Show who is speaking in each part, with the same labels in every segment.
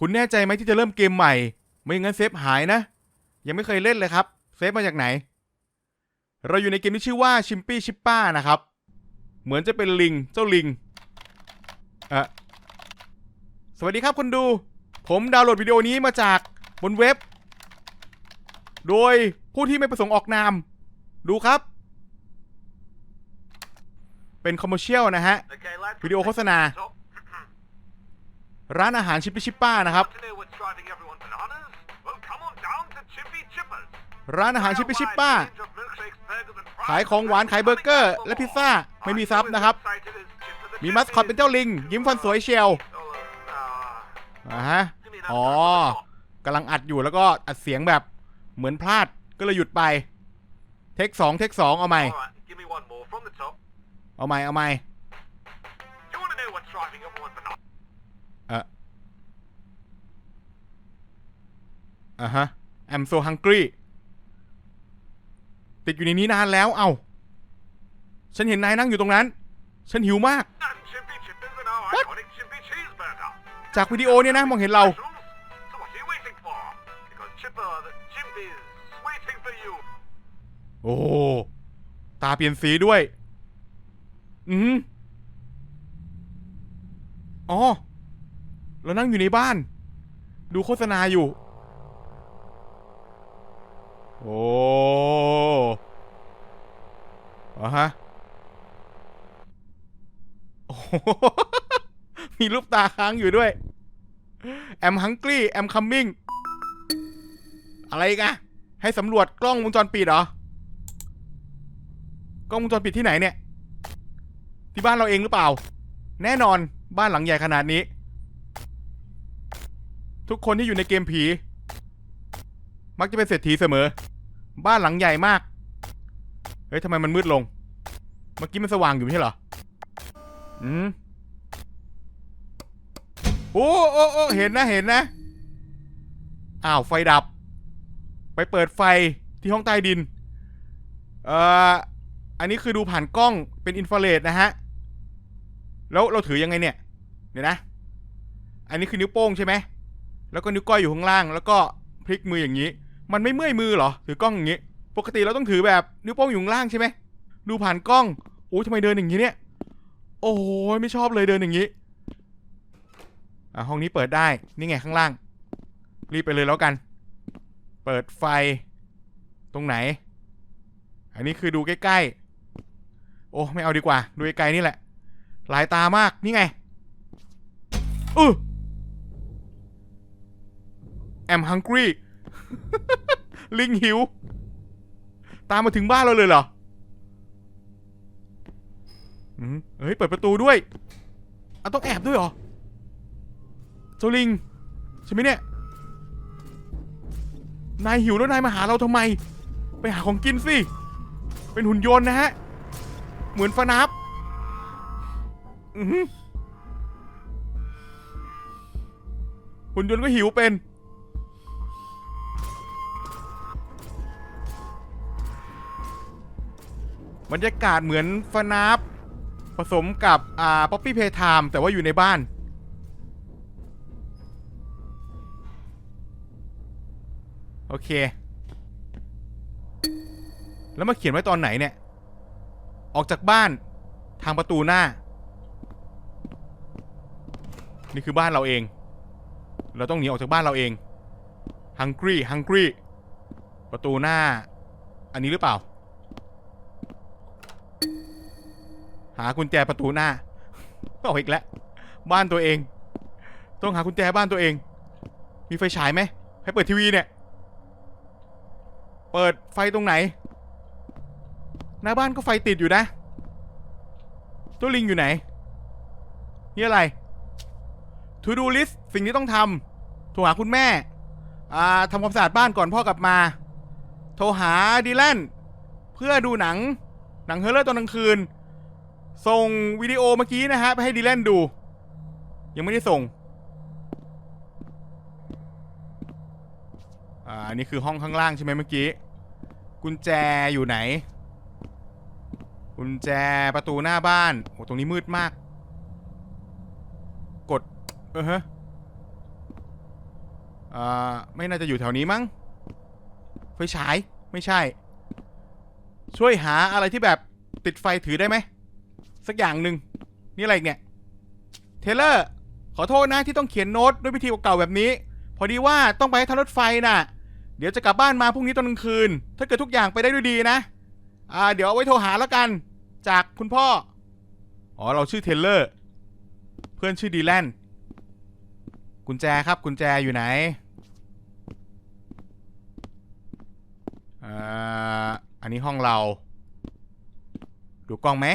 Speaker 1: คุณแน่ใจไหมที่จะเริ่มเกมใหม่ ไม่งั้นเซฟหายนะ ยังไม่เคยเล่นเลยครับ เซฟมาจากไหน เราอยู่ในเกมที่ชื่อว่าชิมปี้ชิปป้านะครับ เหมือนจะเป็นลิง เจ้าลิงเอะสวัสดีครับคนดู ผมดาวน์โหลดวิดีโอนี้มาจากบนเว็บ โดยผู้ที่ไม่ประสงค์ออกนาม ดูครับ เป็นคอมเมอร์เชียลนะฮะ
Speaker 2: วิดีโอโฆษณา
Speaker 1: ร้านอาหารชิปปี้ชิปป้านะครับ ร้านอาหารชิปปี้ชิปป้า ขายของหวานขายเบอร์เกอร์ และพิซซ่า ไม่มีซับนะครับ มีมัสคอตเป็นเจ้าลิง ยิ้มฟันสวยเชียวอ่าฮะ อ๋อกำลังอัดอยู่แล้วก็อัดเสียงแบบเหมือนพลาดก็เลยหยุดไป เทคสองเทคสองเอาใหม่ เอาใหม่เอาใหม่ เออ อะฮะ I'm so hungry ติดอยู่ในนี้นานแล้ว เอ้า ฉันเห็นนายนั่งอยู่ตรงนั้น ฉันหิวมากจากวิดีโอเนี่ยนะ มองเห็นเรา โอ้ ตาเปลี่ยนสีด้วย อืมอ๋อ เรานั่งอยู่ในบ้าน ดูโฆษณาอยู่ โอ้อะฮะโอ้มีรูปตาค้างอยู่ด้วยแอมฮังกี้แอมคัมมิ่งอะไรกันให้สำรวจกล้องวงจรปิดเหรอกล้องวงจรปิดที่ไหนเนี่ย ที่บ้านเราเองหรือเปล่า แน่นอนบ้านหลังใหญ่ขนาดนี้ ทุกคนที่อยู่ในเกมผี มักจะเป็นเศรษฐีเสมอ บ้านหลังใหญ่มาก เฮ้ยทำไมมันมืดลง เมื่อกี้มันสว่างอยู่ไม่ใช่เหรอ อืมโอ้โอ้โอ้เห็นนะเห็นนะ อ้าวไฟดับ ไปเปิดไฟที่ห้องใต้ดิน เอ่อ อันนี้คือดูผ่านกล้องเป็นอินฟราเรดนะฮะ แล้วเราถือยังไงเนี่ย เดี๋ยวนะ อันนี้คือนิ้วโป้งใช่ไหม แล้วก็นิ้วก้อยอยู่ข้างล่าง แล้วก็พลิกมืออย่างนี้ มันไม่เมื่อยมือเหรอถือกล้องอย่างนี้ ปกติเราต้องถือแบบนิ้วโป้งอยู่ข้างล่างใช่ไหมดูผ่านกล้องโอ้ยทำไมเดินอย่างนี้เนี่ย โอ้ยไม่ชอบเลยเดินอย่างนี้อะห้องนี้เปิดได้นี่ไงข้างล่าง รีบไปเลยแล้วกัน เปิดไฟ ตรงไหน อันนี้คือดูใกล้ๆ โอ้ไม่เอาดีกว่า ดูไกลๆนี่แหละ หลายตามากนี่ไงอือ I'm hungry ลิงหิว ตามมาถึงบ้านเราเลยเหรอเฮ้ย เปิดประตูด้วยอะต้องแอบด้วยเหรอเจ้าลิง ใช่ไหมเนี่ย นายหิวแล้วนายมาหาเราทำไม ไปหาของกินสิ เป็นหุ่นยนต์นะฮะ เหมือนฟานับหุ่นยนต์ก็หิวเป็น บรรยากาศเหมือนฟานับผสมกับอ่าป๊อปปี้เพย์ไทม์แต่ว่าอยู่ในบ้าน โอเค แล้วมาเขียนไว้ตอนไหนเนี่ย ออกจากบ้านทางประตูหน้า นี่คือบ้านเราเอง เราต้องหนีออกจากบ้านเราเอง hungry hungry ประตูหน้า อันนี้หรือเปล่า หากุญแจประตูหน้าเอาอีกแล้วบ้านตัวเอง ต้องหากุญแจบ้านตัวเอง มีไฟฉายไหมให้เปิดทีวีเนี่ย เปิดไฟตรงไหน หน้าบ้านก็ไฟติดอยู่นะ ตัวลิงอยู่ไหน นี่อะไร to do list สิ่งที่ต้องทำโทรหาคุณแม่ อ่าทำความสะอาดบ้านก่อนพ่อกลับมา โทรหาดีแลนเพื่อดูหนัง หนังเฮอร์เลอร์ตอนกลางคืน ส่งวิดีโอเมื่อกี้นะฮะไปให้ดีแลนดู ยังไม่ได้ส่ง อ่าอันนี้คือห้องข้างล่างใช่ไหมเมื่อกี้ กุญแจอยู่ไหน กุญแจประตูหน้าบ้าน โอ้ตรงนี้มืดมาก กด เออฮะอ่าไม่น่าจะอยู่แถวนี้มั้งไฟฉาย ไม่ใช่ ช่วยหาอะไรที่แบบติดไฟถือได้ไหม สักอย่างหนึ่งนี่อะไรอีกเนี่ย เทเลอร์ ขอโทษนะที่ต้องเขียนโน้ตด้วยวิธีเก่าๆแบบนี้ พอดีว่าต้องไปทางรถไฟน่ะ เดี๋ยวจะกลับบ้านมาพรุ่งนี้ตอนกลางคืน ถ้าเกิดทุกอย่างไปได้ด้วยดีนะ อ่า เดี๋ยวเอาไว้โทรหาแล้วกัน จากคุณพ่อ อ๋อ เราชื่อเทเลอร์ เพื่อนชื่อดีแลนกุญแจครับกุญแจอยู่ไหน อ่า อันนี้ห้องเรา ดูกล้องไหม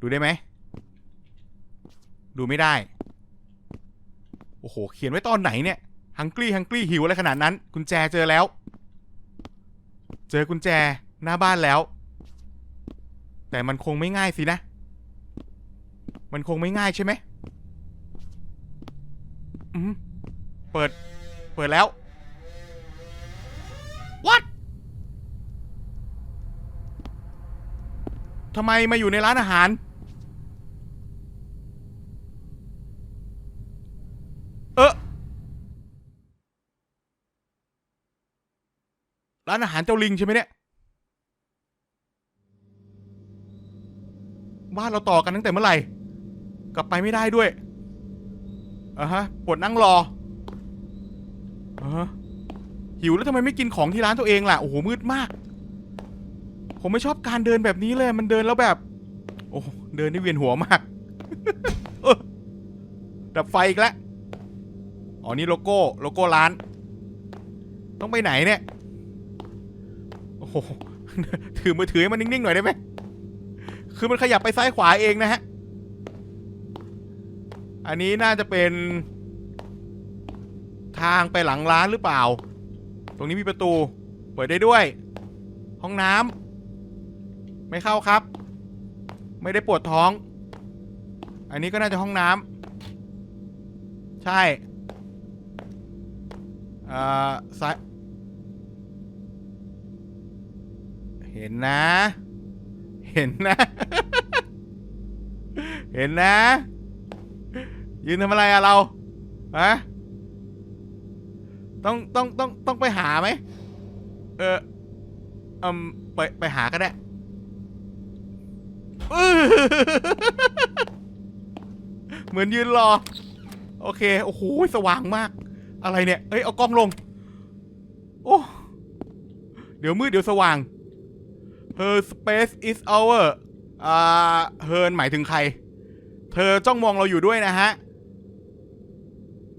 Speaker 1: ดูได้ไหม ดูไม่ได้ โอ้โห เขียนไว้ตอนไหนเนี่ย ฮังกี้ฮังกี้หิวอะไรขนาดนั้น กุญแจเจอแล้ว เจอกุญแจหน้าบ้านแล้ว แต่มันคงไม่ง่ายสินะ มันคงไม่ง่ายใช่ไหมอืมเปิด เปิดแล้ว what ทำไมมาอยู่ในร้านอาหาร ออร้านอาหารเจ้าลิงใช่ไหมเนี่ย บ้านเราต่อกันตั้งแต่เมื่อไหร่ กลับไปไม่ได้ด้วยอะฮะปวดนั่งรออะฮะหิวแล้วทำไมไม่กินของที่ร้านตัวเองล่ะ โอ้โห มืดมาก ผมไม่ชอบการเดินแบบนี้เลย มันเดินแล้วแบบ โอ้ เดินได้เวียนหัวมากดับไฟอีกแล้ว อ๋อนี่โลโก้โลโก้ร้าน ต้องไปไหนเนี่ยโอ้โหถือมือถือให้มันนิ่งๆหน่อยได้ไหมคือมันขยับไปซ้ายขวาเองนะฮะอันนี้น่าจะเป็น ทางไปหลังร้านหรือเปล่า ตรงนี้มีประตู เปิดได้ด้วย ห้องน้ำไม่เข้าครับ ไม่ได้ปวดท้อง อันนี้ก็น่าจะห้องน้ำใช่ อ่อซ้าย เห็นนะ เห็นนะ เห็นนะ ยืนทำอะไรอะเรา ฮะ ต้องต้องต้องต้องไปหาไหม เอออืมไปไปหาก็ได้อื้อเหมือนยืนรอ โอเค โอ้โห สว่างมาก อะไรเนี่ย เอ้ย เอากล้องลง โอ้ เดี๋ยวมืดเดี๋ยวสว่าง Her space is our อ่า her หมายถึงใคร เธอจ้องมองเราอยู่ด้วยนะฮะ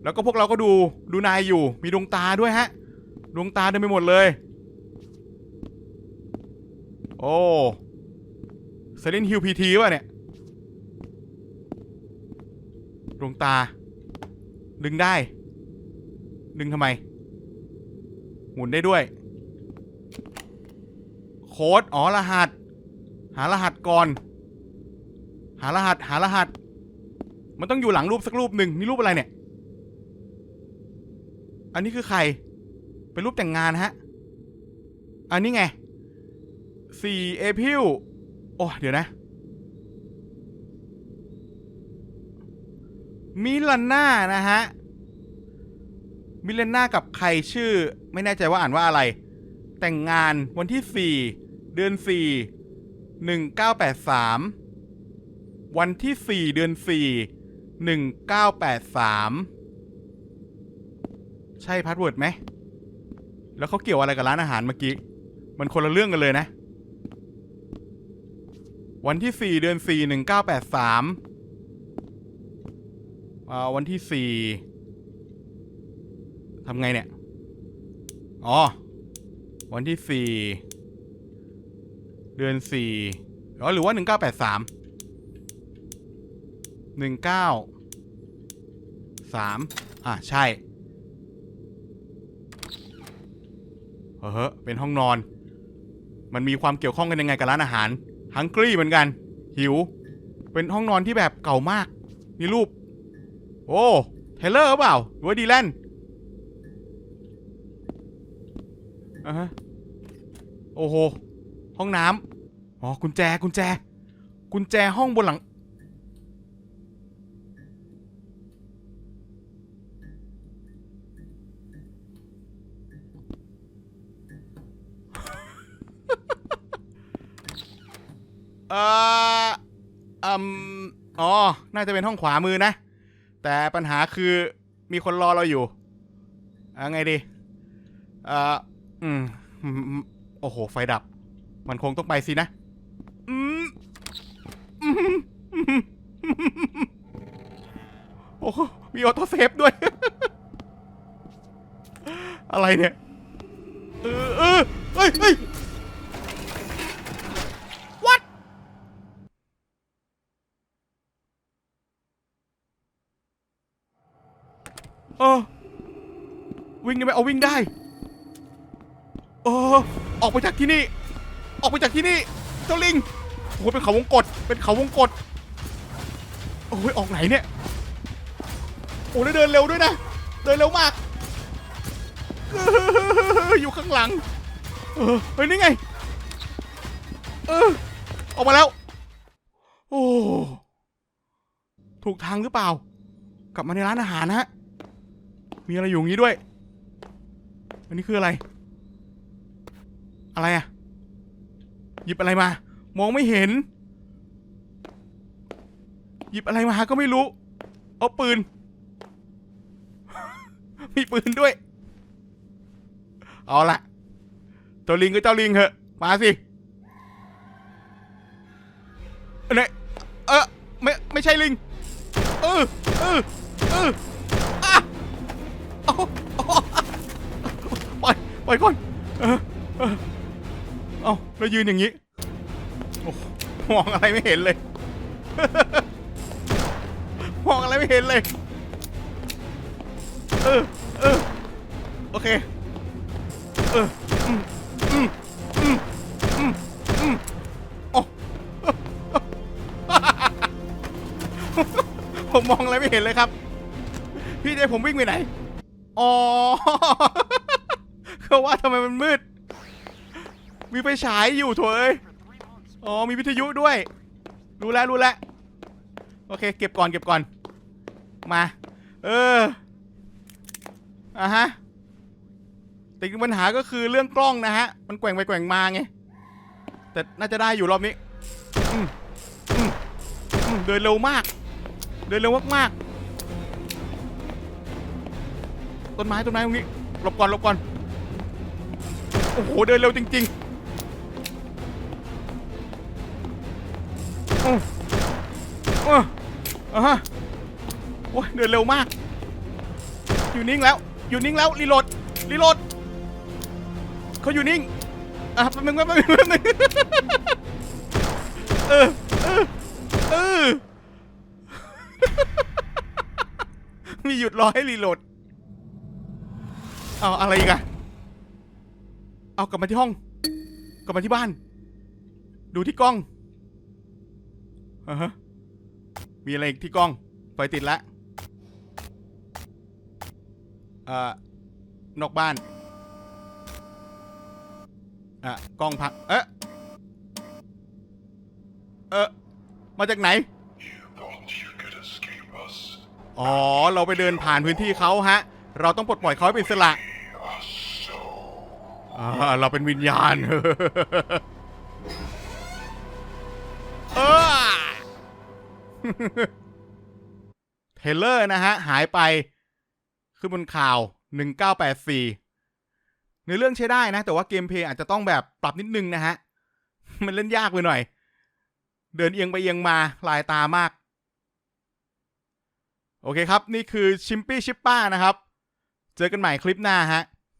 Speaker 1: แล้วก็พวกเราก็ดู ดูนายอยู่ มีดวงตาด้วยฮะ ดวงตาเต็มไปหมดเลย โอ้เซเลนฮิลพีทีวะเนี่ย ดวงตา ดึงได้ ดึงทำไม หมุนได้ด้วย โค้ด อ๋อ รหัส หารหัสก่อน หารหัส หารหัส มันต้องอยู่หลังรูปสักรูปหนึ่งนี่รูปอะไรเนี่ย อันนี้คือใคร เป็นรูปแต่งงานฮะ อันนี้ไงสี่เอพิลโอ้ เดี๋ยวนะ มิลาน่านะฮะ มิลน่ากับใครชื่อ ไม่แน่ใจว่าอ่านว่าอะไร แต่งงานวันที่ 4 เดือน 4 1983 วันที่ 4 เดือน 4 1983 ใช่พาสเวิร์ดไหม แล้วเขาเกี่ยวอะไรกับร้านอาหารเมื่อกี้ มันคนละเรื่องกันเลยนะ วันที่ 4 เดือน 4 1983อ่าวันที่ 4ำไงเนี่ย อ๋อ วันที่4เดือน4อ๋อหรือว่า1983 19 3อะ ใช่เฮ้อเป็นห้องนอน มันมีความเกี่ยวข้องกันยังไงกับร้านอาหาร ฮังกี้เหมือนกัน หิว เป็นห้องนอนที่แบบเก่ามาก มีรูป โอ้ เทเลอร์หรือเปล่าหรือว่าดีแลน โอ้โห ห้องน้ำอ๋อ กุญแจ กุญแจ กุญแจห้องบนหลัง เอ่ออืมอ๋อ น่าจะเป็นห้องขวามือนะ แต่ปัญหาคือมีคนรอเราอยู่อะไงดี เอ่อ อืม โอ้โห ไฟดับ มันคงต้องไปสินะ อืมอืมอืมโอ้โหมีออโต้เซฟด้วย อะไรเนี่ย เออเออเฮ้ยเฮ้ย what เออวิ่งได้ไหมเอาวิ่งได้ ออออกไปจากที่นี่ ออกไปจากที่นี่ เจ้าลิงโอ้โหเป็นเขาวงกตเป็นเขาวงกตโอ้ยออกไหนเนี่ยโอ้แล้เดินเร็วด้วยนะ เดินเร็วมาก อยู่ข้างหลัง เออเฮ้ยนี่ไง เออ ออกมาแล้ว โอ้ถูกทางหรือเปล่า กลับมาในร้านอาหารนะฮะ มีอะไรอยู่งี้ด้วย อันนี้คืออะไร อะไรอะหยิบอะไรมา มองไม่เห็น หยิบอะไรมาก็ไม่รู้ เอาปืน มีปืนด้วย เอาละเจ้าลิงก็เจ้าลิงเหอะมาสิเนี่ยเออไม่ไม่ใช่ลิง เออเออเอออะเอาเอาปล่อยปล่อยก่อนเออ เออเอายืนอย่างนี้โอ้มองอะไรไม่เห็นเลย มองอะไรไม่เห็นเลย เออเออโอเค เอออืมอืมอืมอืมอืมโอ้ผมมองอะไรไม่เห็นเลยครับ พี่เจผมวิ่งไปไหน อ๋อเขาว่าทำไมมันมืด มีไฟฉายอยู่โถเอ้ยอ๋อมีวิทยุด้วย รู้แล้วรู้แล้วโอเค เก็บก่อนเก็บก่อน มา เอออะฮะแต่ปัญหาก็คือเรื่องกล้องนะฮะ มันแกว่งไปแกว่งมาไง แต่น่าจะได้อยู่รอบนี้เดินเร็วมาก เดินเร็วมากๆต้นไม้ต้นไม้ตรงนี้หลบก่อนหลบก่อน โอ้โห เดินเร็วจริง ๆ อะฮะโอ้ยเดินเร็วมาก อยู่นิ่งแล้ว อยู่นิ่งแล้ว รีโหลด รีโหลด เขาอยู่นิ่ง อะแป๊บนึงแป๊บนึงแป๊บนึงเออเออเออมีหยุดรอให้รีโหลด เอาอะไรอีกอะเอากลับมาที่ห้อง กลับมาที่บ้าน ดูที่กล้องอ่าฮะ มีอะไรอีกที่กล้อง ไฟติดแล้วเอ่อนอกบ้าน อะ กล้องพักเอ๊ะ เอ๊ะมาจากไหน
Speaker 2: you you
Speaker 1: อ๋อ เราไปเดินผ่านพื้นที่เขาฮะ เราต้องปลดปล่อยเขาให้เป็นอิสระเราเป็นวิญญาณ เออ เทเลอร์นะฮะ หายไป ขึ้นบนข่าว 1984 ในเรื่องใช้ได้นะ แต่ว่าเกมเพย์อาจจะต้องแบบปรับนิดนึงนะฮะ มันเล่นยากไปหน่อย เดินเอียงไปเอียงมาลายตามาก โอเคครับ นี่คือชิมปี้ชิปป้านะครับ เจอกันใหม่คลิปหน้าฮะ